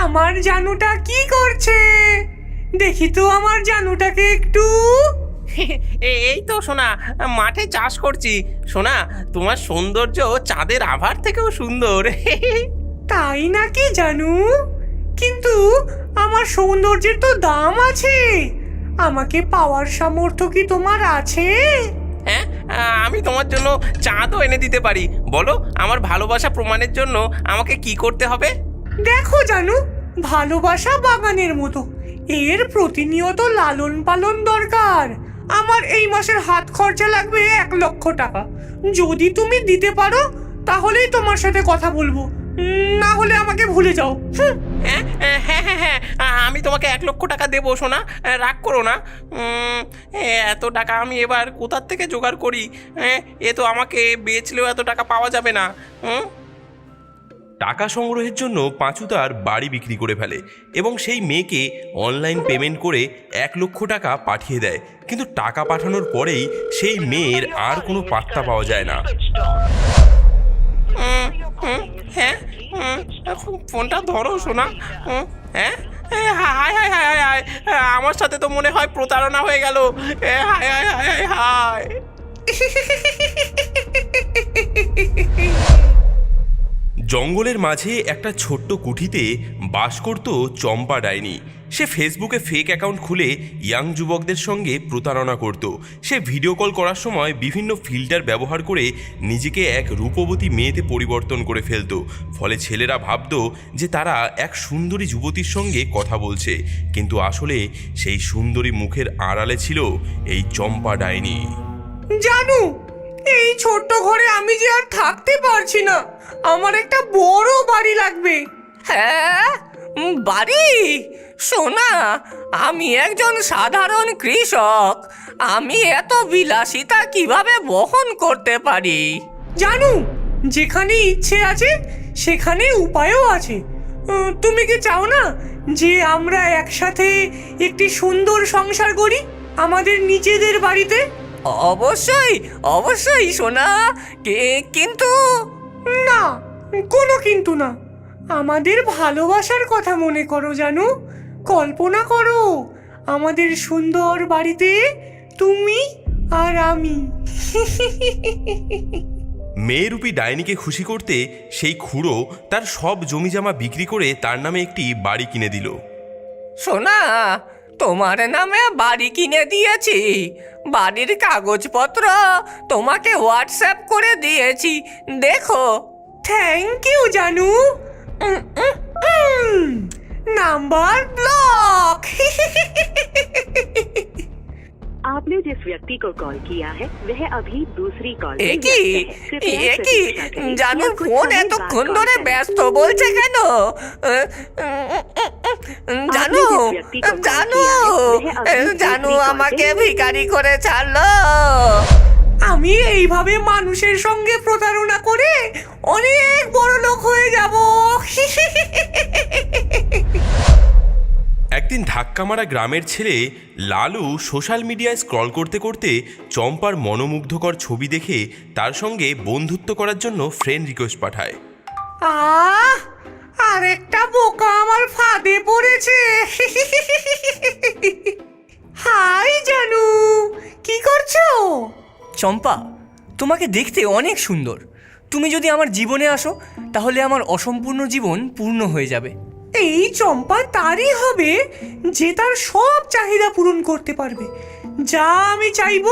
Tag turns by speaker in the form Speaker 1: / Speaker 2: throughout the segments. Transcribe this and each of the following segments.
Speaker 1: আমার জানুটা কি করছে? দেখি তো আমার জানুটাকে একটু।
Speaker 2: এই তো সোনা মাঠে চাষ করছি। সোনা তোমার সৌন্দর্য চাঁদের আভার থেকেও সুন্দর।
Speaker 1: তাই নাকি জানু? কিন্তু আমার সৌন্দর্যের তো দাম আছে। আমাকে পাওয়ার সামর্থ্য কি তোমার আছে?
Speaker 2: হ্যাঁ আমি তোমার জন্য চাঁদও এনে দিতে পারি। বলো আমার ভালোবাসা প্রমাণের জন্য আমাকে কি করতে হবে?
Speaker 1: দেখো জানু ভালোবাসা বাগানের মতো। এর প্রতিনিয়ত লালন পালন দরকার। আমার এই মাসের হাত খরচা লাগবে এক লক্ষ টাকা। যদি তুমি দিতে পারো তাহলেই তোমার সাথে কথা বলব। না হলে আমাকে ভুলে যাও। হুম,
Speaker 2: হ্যাঁ হ্যাঁ হ্যাঁ হ্যাঁ আমি তোমাকে এক লক্ষ টাকা দেবো সোনা। রাগ করো না। এত টাকা আমি এবার কোথার থেকে জোগাড় করি? হ্যাঁ এ তো আমাকে বেচলেও এত টাকা পাওয়া যাবে না। হুম?
Speaker 3: টাকা সংগ্রহের জন্য পাঁচু তার বাড়ি বিক্রি করে ফেলে এবং সেই মেয়েকে অনলাইন পেমেন্ট করে এক লক্ষ টাকা পাঠিয়ে দেয়। কিন্তু টাকা পাঠানোর পরেই সেই মেয়ের আর কোনো পাত্তা পাওয়া যায় না।
Speaker 2: হুম, হুম, হ্যাঁ হুম, ফোনটা ধরো শোনা হ্যাঁ হায় হায় হায় হায় হায় আমার সাথে তো মনে হয় প্রতারণা হয়ে গেল। হায় হায় হায় হায় হায়।
Speaker 3: জঙ্গলের মাঝে একটা ছোট্ট কুঠিতে বাস করত চম্পা ডাইনি। সে ফেসবুকে ফেক অ্যাকাউন্ট খুলে ইয়াং যুবকদের সঙ্গে প্রতারণা করত। সে ভিডিও কল করার সময় বিভিন্ন ফিল্টার ব্যবহার করে নিজেকে এক রূপবতী মেয়েতে পরিবর্তন করে ফেলতো। ফলে ছেলেরা ভাবতো যে তারা এক সুন্দরী যুবতীর সঙ্গে কথা বলছে। কিন্তু আসলে সেই সুন্দরী মুখের আড়ালে ছিল এই চম্পা ডাইনি।
Speaker 1: জানু এই ছোট্ট ঘরে আমি যে আর থাকতে পারছি না। আমার একটা বড় বাড়ি লাগবে।
Speaker 4: হ্যাঁ? বাড়ি? শোনা আমি একজন সাধারণ কৃষক। আমি এত বিলাসিতা কীভাবে বহন করতে পারি?
Speaker 1: জানু, যেখানে ইচ্ছে আছে, সেখানে উপায়ও আছে। তুমি কি চাও না যে আমরা একসাথে একটি সুন্দর সংসার করি আমাদের নিজেদের বাড়িতে?
Speaker 4: অবশ্যই অবশ্যই সোনা। কি- কিন্তু?
Speaker 1: না কোনো কিন্তু না। আমাদের ভালোবাসার কথা মনে করো জানো। কল্পনা করো আমাদের সুন্দর বাড়িতে তুমি আর আমি।
Speaker 3: মেয়েরূপী ডাইনিকে খুশি করতে সেই খুড়ো তার সব জমিজমা বিক্রি করে তার নামে একটি বাড়ি কিনে দিল।
Speaker 4: সোনা তোমার নামে বাড়ি কিনে দিয়েছি। বাড়ির কাগজপত্র তোমাকে হোয়াটসঅ্যাপ করে দিয়েছি। দেখো।
Speaker 1: থ্যাংক ইউ জানু। নাম্বার ব্লক
Speaker 5: आपने जिस व्यक्ति को कॉल किया है वह अभी दूसरी कॉल पे
Speaker 4: একই
Speaker 5: व्यस्त है। कृपया
Speaker 4: একই
Speaker 5: प्रतीक्षा करें
Speaker 4: জানো
Speaker 5: या कुछ
Speaker 4: ফোন
Speaker 5: समय
Speaker 4: এতক্ষণ
Speaker 5: बाद
Speaker 4: ধরে
Speaker 5: कॉल करें।
Speaker 4: ব্যস্ত বলছে কেন জানো
Speaker 5: যে ব্যক্তিকে call
Speaker 4: জানো
Speaker 5: किया है, वह अभी
Speaker 4: জানো
Speaker 5: दूसरी call
Speaker 4: আমাকে
Speaker 5: पे
Speaker 4: ভিখারি করে ছাড়লো
Speaker 1: আমি এইভাবে মানুষের সঙ্গে প্রতারণা করে অনেক বড় লোক হয়ে যাব
Speaker 3: একদিন ধাক্কা মারা গ্রামের ছেলে লালু সোশ্যাল মিডিয়ায় স্ক্রল করতে করতে চম্পার মনোমুগ্ধকর ছবি দেখে তার সঙ্গে বন্ধুত্ব করার জন্য ফ্রেন্ড রিকোয়েস্ট পাঠায়।
Speaker 1: আহ! আরেকটা বোকা আমার ফাঁদে পড়েছে। হাই জানু কি করছ?
Speaker 6: চম্পা তোমাকে দেখতে অনেক সুন্দর। তুমি যদি আমার জীবনে আসো তাহলে আমার অসম্পূর্ণ জীবন পূর্ণ হয়ে যাবে।
Speaker 1: এই চম্পা তারই হবে যে তার সব চাহিদা পূরণ করতে পারবে। যা আমি চাইব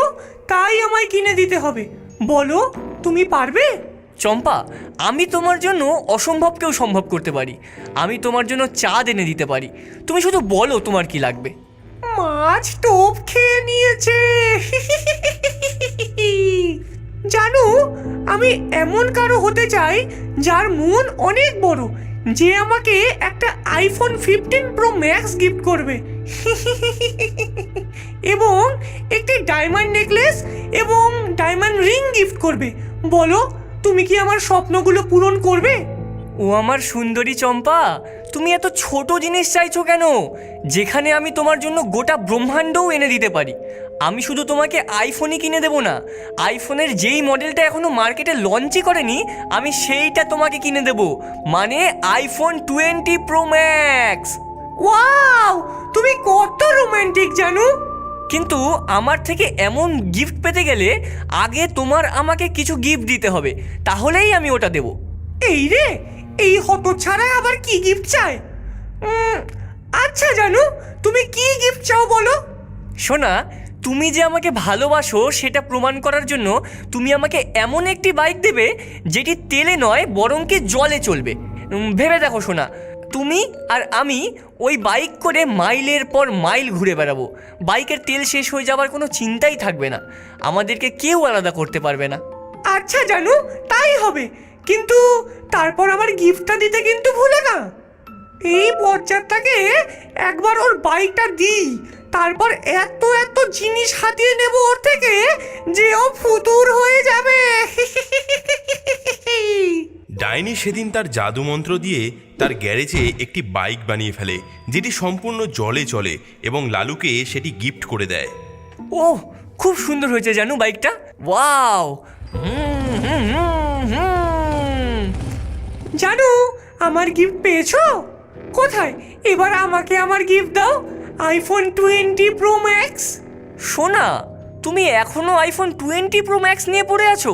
Speaker 1: তাই আমায় কিনে দিতে হবে। বলো তুমি পারবে?
Speaker 6: চম্পা আমি তোমার জন্য অসম্ভবকেও সম্ভব করতে পারি। আমি তোমার জন্য চাঁদ এনে দিতে পারি। তুমি শুধু বলো তোমার কি লাগবে।
Speaker 1: মাছ টোপ খেয়ে নিয়েছে। জানো আমি এমন কারও হতে চাই যার মন অনেক বড়। যে আমাকে একটা iPhone fifteen pro max gift করবে। এবং একটি ডায়মন্ড নেকলেস এবং ডায়মন্ড রিং গিফট করবে। বলো, তুমি কি আমার স্বপ্নগুলো পূরণ করবে?
Speaker 6: ও আমার সুন্দরী চম্পা। তুমি এত ছোট জিনিস চাইছো কেন? যেখানে আমি তোমার জন্য গোটা ব্রহ্মাণ্ডও এনে দিতে পারি। আমি শুধু তোমাকে আইফোনই কিনে দেবো না। আইফোনের যেই মডেলটা এখনও মার্কেটে লঞ্চই করেনি আমি সেইটা তোমাকে কিনে দেবো। মানে iPhone twenty pro max
Speaker 1: wow! তুমি কত রোম্যান্টিক জানো!
Speaker 6: কিন্তু আমার থেকে এমন গিফট পেতে গেলে আগে তোমার আমাকে কিছু গিফট দিতে হবে। তাহলেই আমি ওটা দেবো।
Speaker 1: এই রে! এই হতছাড়ায় আবার কি গিফট চায় আচ্ছা জানো তুমি কি গিফট চাও বলো?
Speaker 6: শোনা তুমি যে আমাকে ভালোবাসো সেটা প্রমাণ করার জন্য তুমি আমাকে এমন একটি বাইক দেবে যেটি তেলে নয় বরং কি জলে চলবে। ভেবে দেখো শোনা তুমি আর আমি ওই বাইক করে মাইলের পর মাইল ঘুরে বেড়াবো। বাইকের তেল শেষ হয়ে যাবার কোনো চিন্তাই থাকবে না। আমাদেরকে কেউ আলাদা করতে পারবে না।
Speaker 1: আচ্ছা জানো তাই হবে। কিন্তু তারপর আমার গিফটটা দিতে কিন্তু ভুলে না। এই বজ্জারটাকে একবার ওর বাইকটা দিই তারপর এত এত জিনিস হাতিয়ে নেব ওর থেকে যে ও ফুতুর হয়ে যাবে।
Speaker 3: ডাইনি সেদিন তার জাদু মন্ত্র দিয়ে তার গ্যারেজে একটি বাইক বানিয়ে ফেলে যেটি সম্পূর্ণ জলে চলে এবং লালুকে সেটি গিফট করে দেয়।
Speaker 6: ও খুব সুন্দর হয়েছে জানো বাইকটা ওয়াও! হুম হুম হুম হুম।
Speaker 1: জানো, আমার গিফট পেয়েছ? কোথায়? এবার আমাকে আমার গিফট দাও আইফোন টোয়েন্টি প্রো ম্যাক্স
Speaker 6: শোনা তুমি এখনও আইফোন টোয়েন্টি প্রো ম্যাক্স নিয়ে পড়ে আছো?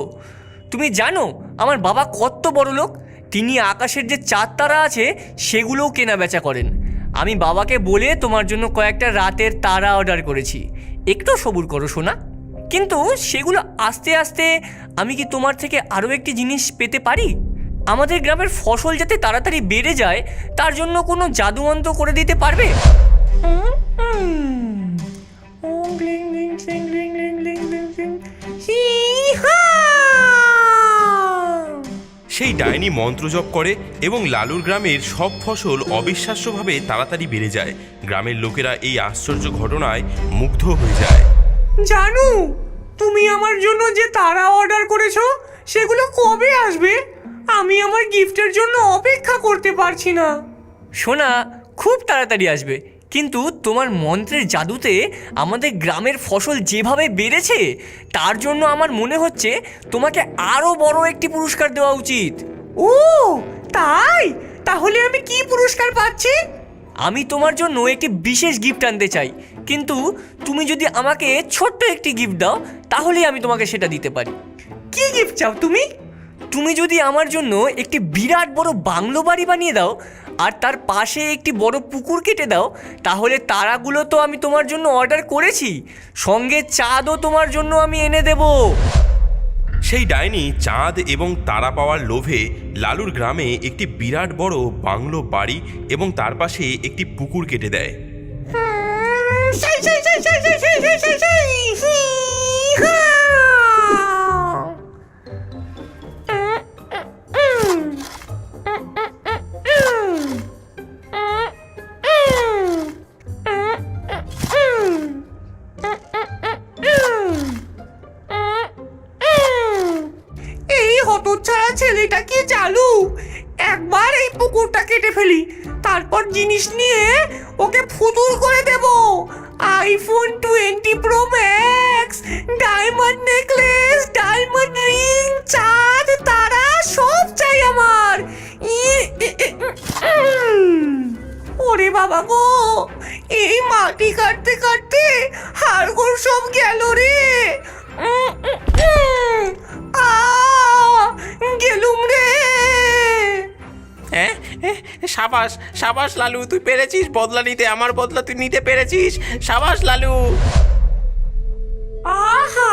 Speaker 6: তুমি জানো, আমার বাবা কত বড় লোক, তিনি আকাশের যে চাঁদ তারা আছে, সেগুলোও কেনা বেচা করেন। আমি বাবাকে বলে তোমার জন্য কয়েকটা রাতের তারা অর্ডার করেছি। একটু সবুর করো শোনা কিন্তু সেগুলো আস্তে আস্তে আমি কি তোমার থেকে আরও একটি জিনিস পেতে পারি? আমাদের গ্রামের ফসল যাতে তাড়াতাড়ি বেড়ে যায় তার জন্য কোনো জাদুমন্ত্র করে দিতে পারবে?
Speaker 3: সেই ডাইনি মন্ত্রজপ করে এবং লালুর গ্রামের সব ফসল অবিশ্বাস্যভাবে তাড়াতাড়ি বেড়ে যায়। গ্রামের লোকেরা এই আশ্চর্য ঘটনায় মুগ্ধ হয়ে যায়।
Speaker 1: জানু তুমি আমার জন্য যে তারা অর্ডার করেছ সেগুলো কবে আসবে? আমি আমার গিফটের জন্য অপেক্ষা করতে পারছি না।
Speaker 6: সোনা খুব তাড়াতাড়ি আসবে। কিন্তু তোমার মন্ত্রের জাদুতে আমাদের গ্রামের ফসল যেভাবে বেড়েছে তার জন্য আমার মনে হচ্ছে তোমাকে আরও বড় একটি পুরস্কার দেওয়া উচিত।
Speaker 1: ও তাই? তাহলে আমি কি পুরস্কার পাচ্ছি?
Speaker 6: আমি তোমার জন্য একটি বিশেষ গিফট আনতে চাই। কিন্তু তুমি যদি আমাকে ছোট্ট একটি গিফট দাও তাহলেই আমি তোমাকে সেটা দিতে পারি।
Speaker 1: কি গিফট চাও তুমি?
Speaker 6: তুমি যদি আমার জন্য একটি বিরাট বড় বাংলো বাড়ি বানিয়ে দাও আর তার পাশে একটি বড় পুকুর কেটে দাও তাহলে তারাগুলো তো আমি তোমার জন্য অর্ডার করেছি সঙ্গে চাঁদও তোমার জন্য আমি এনে দেব
Speaker 3: সেই ডাইনি চাঁদ এবং তারা পাওয়ার লোভে লালুর গ্রামে একটি বিরাট বড় বাংলো বাড়ি এবং তার পাশে একটি পুকুর কেটে দেয়
Speaker 1: সেই সেই সেই সেই সেই সেই সেই সেই ওরে বাবা গো! এই মাটি কাটতে কাটতে হাড়গোড় সব গেল রে! গেলুম রে!
Speaker 2: হ্যাঁ হ্যাঁ, সাবাস সাবাস লালু তুই পেরেছিস বদলা নিতে? আমার বদলা তুই নিতে পেরেছিস? সাবাস লালু!
Speaker 1: আহা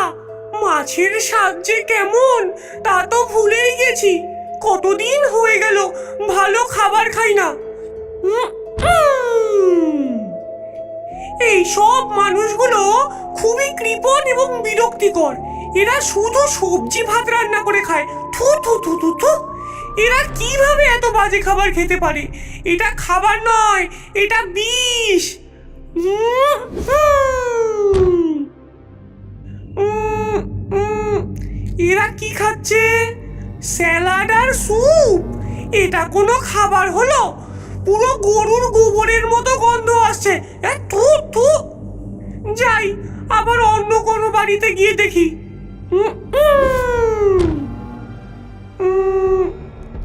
Speaker 1: মাছের স্বাদ যে কেমন তা তো ভুলেই গেছি। কতদিন হয়ে গেল ভালো খাবার খাই না। এই সব মানুষগুলো খুবই কৃপণ এবং বিরক্তিকর। এরা শুধু সবজি ভাত রান্না করে খায়। থু থু থু থু থু। এরা কীভাবে এত বাজে খাবার খেতে পারে? এটা খাবার নয়, এটা বিষ। এরা কি খাচ্ছে? স্যালাড আর স্যুপ। এটা কোনো খাবার হলো? পুরো গরুর গোবরের মতো গন্ধ আসছে। থু থু। যাই, আবার অন্য কোনো বাড়িতে গিয়ে দেখি।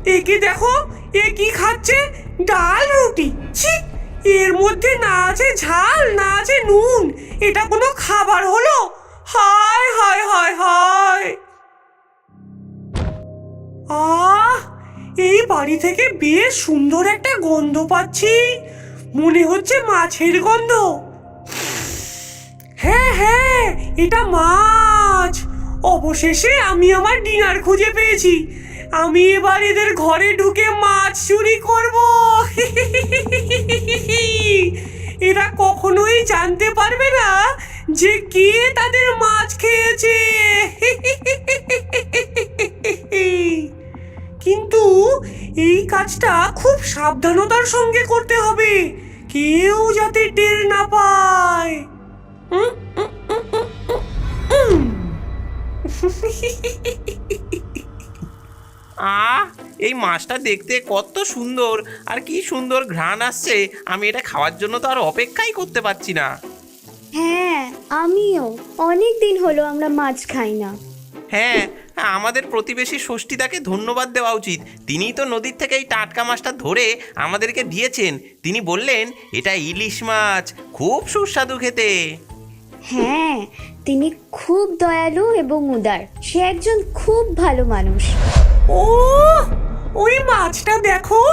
Speaker 1: একে দেখো? এ কি খাচ্ছে? ডাল রুটি। ছি, এর মধ্যে না আছে ঝাল, না আছে নুন। এটা কোনো খাবার হলো? হায় হায় হায় হায়। আহ! এই বাড়ি থেকে বেশ সুন্দর একটা গন্ধ পাচ্ছি। মনে হচ্ছে মাছের গন্ধ। হ্যাঁ হ্যাঁ এটা মাছ। অবশেষে আমি আমার ডিনার খুঁজে পেয়েছি। আমি এবার এদের ঘরে ঢুকে মাছ চুরি করব। এরা কখনোই জানতে পারবে না যে কে তাদের মাছ খেয়েছে কিন্তু এই কাজটা খুব সাবধানতার সঙ্গে করতে হবে। কেউ যাতে টের না পায়।
Speaker 2: আহ এই মাছটা দেখতে কত সুন্দর। আর কি সুন্দর ঘ্রাণ আসছে। আমি এটা খাওয়ার জন্য তো আর অপেক্ষাই করতে পারছি না।
Speaker 7: হ্যাঁ আমিও। অনেক দিন হলো আমরা মাছ খাই না।
Speaker 2: হ্যাঁ আমাদের প্রতিবেশী ষষ্ঠীদাকে ধন্যবাদ দেওয়া উচিত। তিনিই তো নদীর থেকে এই টাটকা মাছটা ধরে আমাদেরকে দিয়েছেন। তিনি বললেন এটা ইলিশ মাছ খুব সুস্বাদু খেতে।
Speaker 7: হ্যাঁ তিনি খুব দয়ালু এবং উদার। সে একজন খুব ভালো মানুষ।
Speaker 1: ও ওই মাছটা দেখো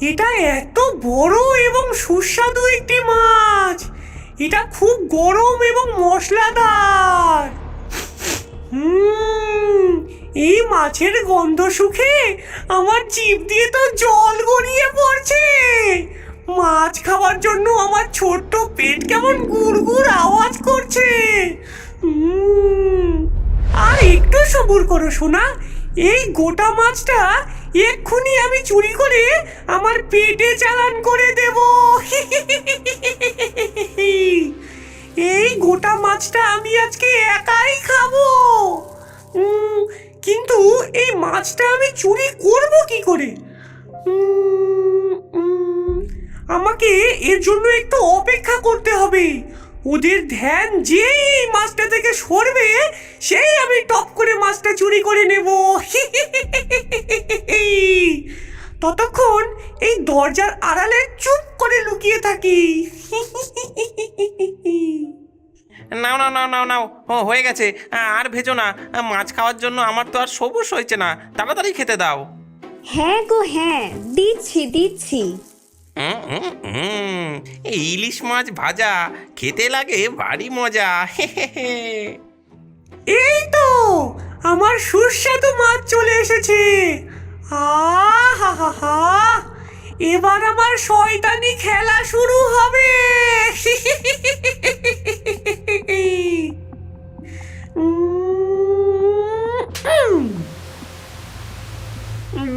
Speaker 1: এটা এত বড় এবং সুস্বাদু একটি মাছ। এটা খুব গরম এবং মশলাদার। হুম এই মাছের গন্ধ সুখে আমার জিভ দিয়ে তো জল গড়িয়ে পড়ছে। মাছ খাওয়ার জন্য আমার ছোট্ট পেট কেমন গুড়গুড় আওয়াজ করছে। আর একটু সবুর করো শোনা এই গোটা মাছটা এক্ষুনি আমি চুরি করে আমার পেটে চালান করে দেব। এই গোটা মাছটা আমি আজকে একাই খাব। কিন্তু এই মাছটা আমি চুরি করব কি করে? আমাকে এর জন্য একটু অপেক্ষা করতে হবে। ওদের ধ্যান যেই মাছটা থেকে সরবে, সেই আমি টপ করে মাছটা চুরি করে নেব। ততক্ষণ এই দরজার আড়ালে চুপ করে লুকিয়ে থাকি।
Speaker 2: নাও নাও নাও নাও নাও। ও হয়ে গেছে। আর ভেজো না। মাছ খাওয়ার জন্য আমার তো আর সবুজ হয়েছে না। তাড়াতাড়ি খেতে দাও।
Speaker 7: হ্যাঁ গো হ্যাঁ। দিচ্ছি দিচ্ছি।
Speaker 2: এই ইলিশ মাছ ভাজা খেতে লাগে ভারী মজা।
Speaker 1: এই তো আমার সুস্বাদু মাছ চলে এসেছে। আহা হা হা। এবার আমার শয়তানি খেলা শুরু হবে।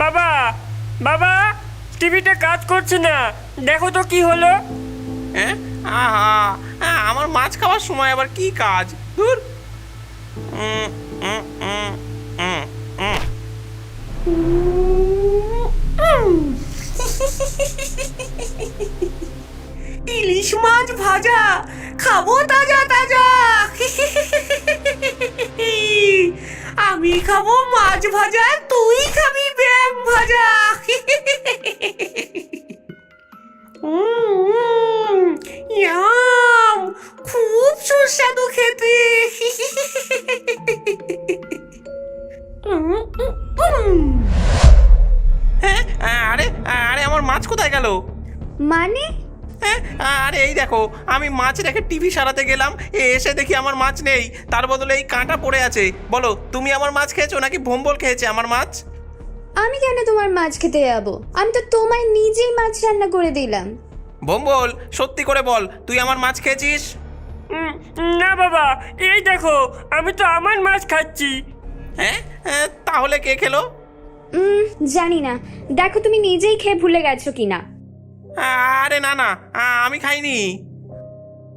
Speaker 6: বাবা বাবা টিভিটা কাজ করছে না। দেখো তো কি হলো।
Speaker 2: হ্যাঁ আহা আমার মাছ খাওয়ার সময় আবার কি কাজ? দূর উম, উম, উম, উম, উম।
Speaker 1: ইলিশ মাছ ভাজা খাব তাজা তাজা। আমি খাব মাছ ভাজা তুই খাবি ব্যাগ ভাজা। উম,
Speaker 2: দেখো আমি মাছ রেখে টিভি সারাতে গেলাম এ এসে দেখি আমার মাছ নেই। তার বদলে এই কাঁটা পড়ে আছে। বলো তুমি আমার মাছ খেয়েছো নাকি ভোম্বল খেয়েছে আমার মাছ?
Speaker 7: আমি কেন তোমার মাছ খেতে যাব? আমি তো তোমায় নিজেই মাছ রান্না করে দিলাম।
Speaker 2: ভোম্বল সত্যি করে বল তুই আমার মাছ খেয়েছিস?
Speaker 6: না বাবা এই দেখো আমি তো আমার মাছ খাচ্ছি।
Speaker 2: হ্যাঁ? হ্যাঁ, তাহলে কে খেলো?
Speaker 7: উম, জানি না। দেখো তুমি নিজেই খেয়ে ভুলে গেছো কিনা।
Speaker 2: আরে না না আমি খাইনি।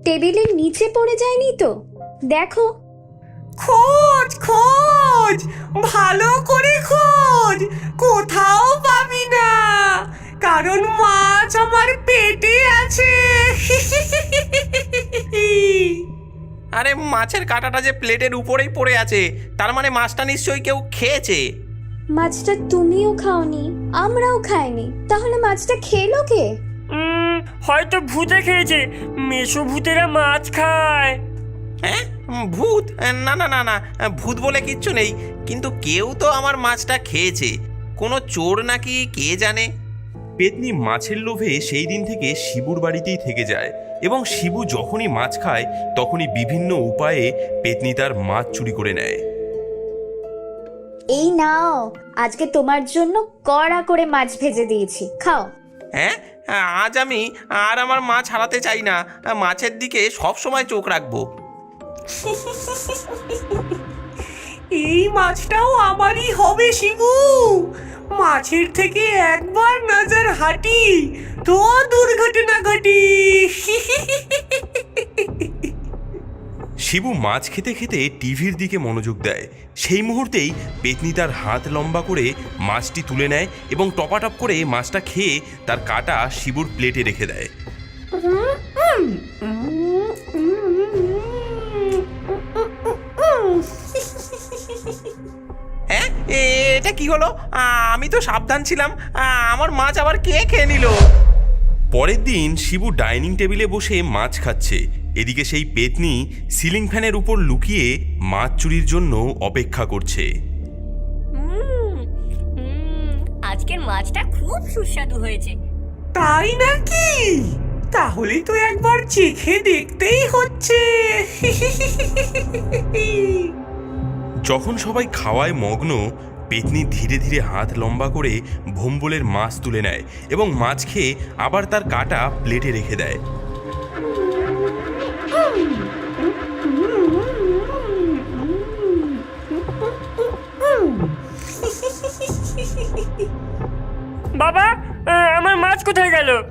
Speaker 7: টেবিলের নিচে পড়ে যায়নি তো? দেখো।
Speaker 1: খোঁজ খোঁজ ভালো করে খোঁজ। কোথাও পাবি না। কারণ মাছ আমার পেটে আছে।
Speaker 2: আরে মাছের কাঁটাটা যে প্লেটের উপরেই পড়ে আছে তার মানে মাছটা নিশ্চয়ই কেউ খেয়েছে।
Speaker 7: মাছটা তুমিও খাওনি আমরাও খাইনি। তাহলে মাছটা খেলো কে?
Speaker 6: হয়তো ভূতে খেয়েছে। মেশো ভূতেরা মাছ খায়।
Speaker 2: হ্যাঁ? ভূত? না না না না ভূত বলে কিচ্ছু নেই। কিন্তু কেউ তো আমার মাছটা খেয়েছে। কোনো চোর নাকি কে জানে?
Speaker 3: পেতনি মাছের লোভে সেই দিন থেকে শিবুর বাড়িতেই থেকে যায় এবং শিবু যখনই মাছ খায় তখনই বিভিন্ন উপায়ে পেতনি তার মাছ চুরি করে নেয়।
Speaker 7: এই নাও আজকে তোমার জন্য কড়া করে মাছ ভেজে দিয়েছি। খাও।
Speaker 2: হ্যাঁ? আজ আমি আর আমার মা ছাড়াতে চাই না। মাছের দিকে সব সময় চোখ রাখব।
Speaker 1: এই মাছটাও আমারই হবে, শিবু। মাছের থেকে একবার নজর হাঁটি, তো দুর্ঘটনা ঘটি
Speaker 3: শিবু মাছ খেতে খেতে টিভির দিকে মনোযোগ দেয়। সেই মুহূর্তেই পেতনি তার হাত লম্বা করে মাছটি তুলে নেয় এবং টপাটপ করে মাছটা খেয়ে তার কাটা শিবুর প্লেটে রেখে দেয়।
Speaker 2: হ্যাঁ এ- এটা কি হলো? আমি তো সাবধান ছিলাম। আমার মাছ আবার কে খেয়ে নিল?
Speaker 3: পরের দিন শিবু ডাইনিং টেবিলে বসে মাছ খাচ্ছে। এদিকে সেই পেতনি সিলিং ফ্যানের উপর লুকিয়ে মাছ চুরির জন্য অপেক্ষা করছে।
Speaker 8: আজকের মাছটা খুব সুস্বাদু হয়েছে।
Speaker 1: তাই নাকি? তাহলে তো একবার চেখে দেখতেই হচ্ছে।
Speaker 3: যখন সবাই খাওয়ায় মগ্ন পেতনি ধীরে ধীরে হাত লম্বা করে ভোম্বলের মাছ তুলে নেয় এবং মাছ খেয়ে আবার তার কাটা প্লেটে রেখে দেয়।
Speaker 6: বাবা আমার মাছ কোথায় গেল?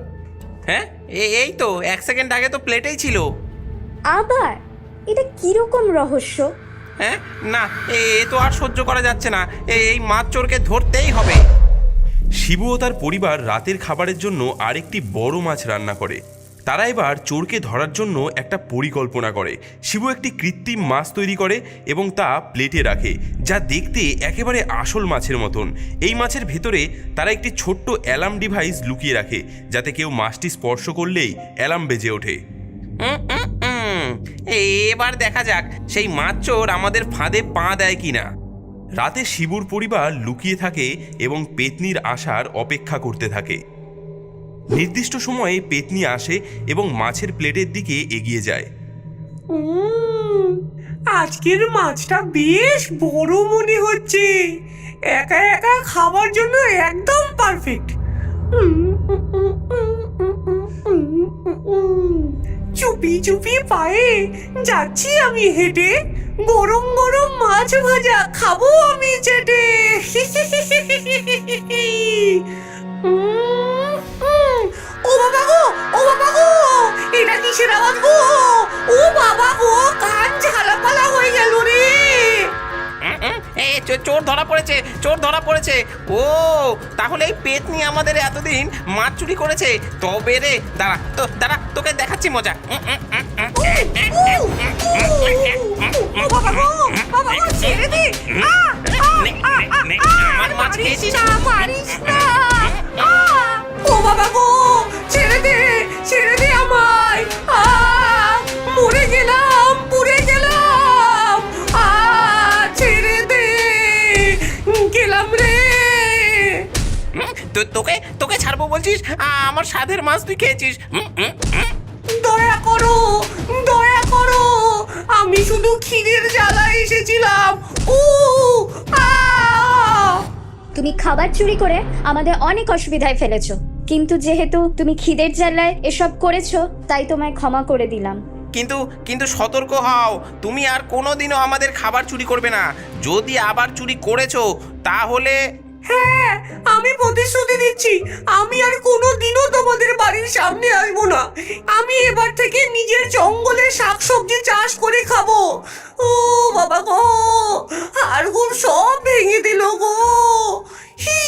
Speaker 2: হ্যাঁ এই তো এক সেকেন্ড আগে তো প্লেটেই ছিল।
Speaker 7: আবার? এটা কীরকম রহস্য?
Speaker 2: হ্যাঁ না এ এ তো আর সহ্য করা যাচ্ছে না। এ- এই মাছ চোরকে ধরতেই হবে।
Speaker 3: শিবু ও তার পরিবার রাতের খাবারের জন্য আরেকটি বড় মাছ রান্না করে। তারা এবার চোরকে ধরার জন্য একটা পরিকল্পনা করে। শিবু একটি কৃত্রিম মাছ তৈরি করে এবং তা প্লেটে রাখে যা দেখতে একেবারে আসল মাছের মতন। এই মাছের ভেতরে তারা একটি ছোট্ট অ্যালার্ম ডিভাইস লুকিয়ে রাখে যাতে কেউ মাছটি স্পর্শ করলেই অ্যালার্ম বেজে ওঠে।
Speaker 2: এবার দেখা যাক সেই মাছ চোর আমাদের ফাঁদে পা দেয় কিনা।
Speaker 3: রাতে শিবুর পরিবার লুকিয়ে থাকে এবং পেতনির আসার অপেক্ষা করতে থাকে। নির্দিষ্ট সময়ে পেতনি আসে এবং মাছের প্লেটের দিকে এগিয়ে যায়।
Speaker 1: আজকের মাছটা বেশ বড় মনে হচ্ছে। একা একা খাবার জন্য একদম পারফেক্ট চুপি চুপি পায়ে যাচ্ছি আমি হেঁটে। গরম গরম মাছ ভাজা খাব আমি চেটে। কিসের আওয়াজ গো ও বাবা গো কান ঝালাপালা হয়ে গেল রে
Speaker 2: এ চোর ধরা পড়েছে চোর ধরা পড়েছে ও তাহলে এই পেতনি আমাদের এতদিন মাছ চুরি করেছে তবে রে দাঁড়া তো দাঁড়া তোকে দেখাচ্ছি মজা।
Speaker 1: ও বাবা গো ছেড়ে দে ছেড়ে দে আমায়। মরে গেলাম পুড়ে গেলাম। আ, ছেড়ে দে গেলাম রে।
Speaker 2: তো- তোকে তোকে ছাড়বো বলছিস? আমার সাধের মাছ তুই খেয়েছিস।
Speaker 1: দয়া করো দয়া করো। আমি শুধু ক্ষীরের জ্বালায় এসেছিলাম। ও আ
Speaker 7: তুমি খাবার চুরি করে আমাদের অনেক অসুবিধায় ফেলেছো। কিন্তু যেহেতু তুমি খিদের জ্বালায় এসব করেছ তাই তোমায় ক্ষমা করে দিলাম।
Speaker 2: কিন্তু কিন্তু সতর্ক হও তুমি আর কোনোদিনও আমাদের খাবার চুরি করবে না। যদি আবার চুরি করেছ তাহলে
Speaker 1: হ্যাঁ আমি প্রতিশ্রুতি দিচ্ছি আমি আর কোনো দিনও তোমাদের বাড়ির সামনে আসব না। আমি এবার থেকে নিজের জঙ্গলে শাকসবজি চাষ করে খাব। ও বাবা গো হাড়গুড় সব ভেঙে দিল গো। হি